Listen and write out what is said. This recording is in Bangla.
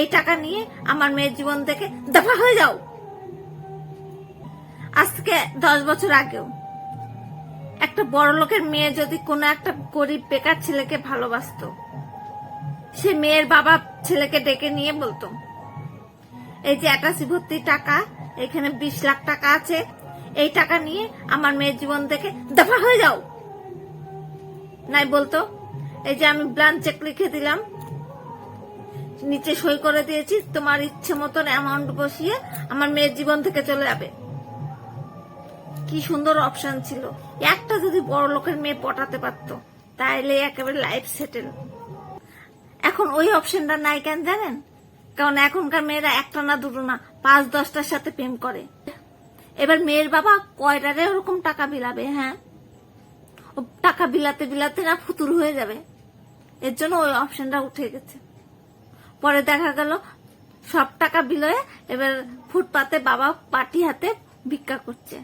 এই টাকা নিয়ে আমার মেয়ের জীবন থেকে দফা হয়ে যাও। আজ থেকে দশ বছর আগেও একটা বড় লোকের মেয়ে যদি কোনো একটা গরিব বেকার ছেলেকে ভালোবাসতো, সে মেয়ের বাবা ছেলেকে ডেকে নিয়ে বলতো, এই যে একাশি ভর্তি টাকা, এখানে বিশ লাখ টাকা আছে, এই টাকা নিয়ে আমার মেয়ের জীবন থেকে দফা হয়ে যাও। নাই বলতো, এই যে আমি ব্লান চেক লিখে দিলাম নিচে সই করে দিয়েছি, তোমার ইচ্ছে মতন অ্যামাউন্ট বসিয়ে আমার মেয়ের জীবন থেকে চলে যাবে। কি সুন্দর অপশন ছিল। একটা যদি বড় লোকের মেয়ে পটাতে পারতো, তাইলে একেবারে লাইফ সেটেল এখন ওই অপশনটা নাই কেন জানেন? কারণ এখনকার মেয়েরা একটা না দুটো না, পাঁচ দশটার সাথে প্রেম করে। এবার মেয়ের বাবা কয়টারে ওরকম টাকা বিলাবে হ্যাঁ? টাকা বিলাতে বিলাতে না ফুতুর হয়ে যাবে। এর জন্য ওই অপশনটা উঠে গেছে। পরে দেখা গেল সব টাকা বিলয়ে এবার ফুটপাতে বাবা পাটি হাতে ভিক্ষা করছে।